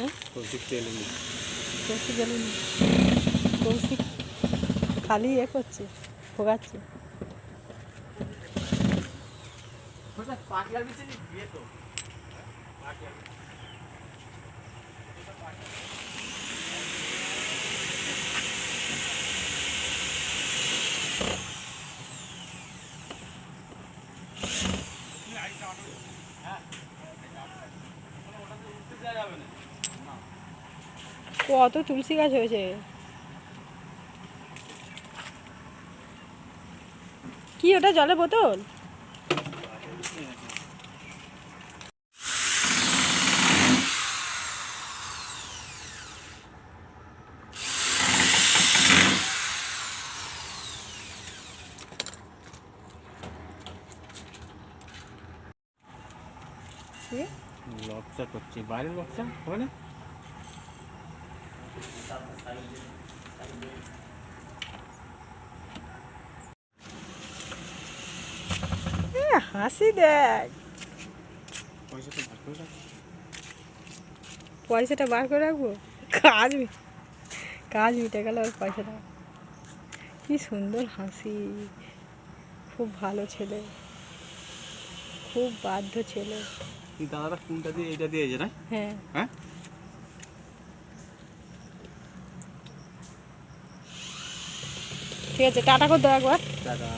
হ্যাঁ? কৌশিক গেলেন কৌশিক খালি এ করছে ভোগাচ্ছে। কত তুলসী গাছ হয়েছে। কি ওটা জলের বোতল? লবচা করছি বাইরের লবচা হবে না? হাসি দেখ পয়সাটা বার করে রাখব? কাজ কাজ মিটে গেল ওর পয়সাটা। কি সুন্দর হাসি। খুব ভালো ছেলে। খুব বাধ্য ছেলে। দাদাটা কোনটা দিয়ে এটা দিয়ে দিয়েছে না? হ্যাঁ। হ্যাঁ? ঠিক আছে টাটা করে দাও একবার। টাকা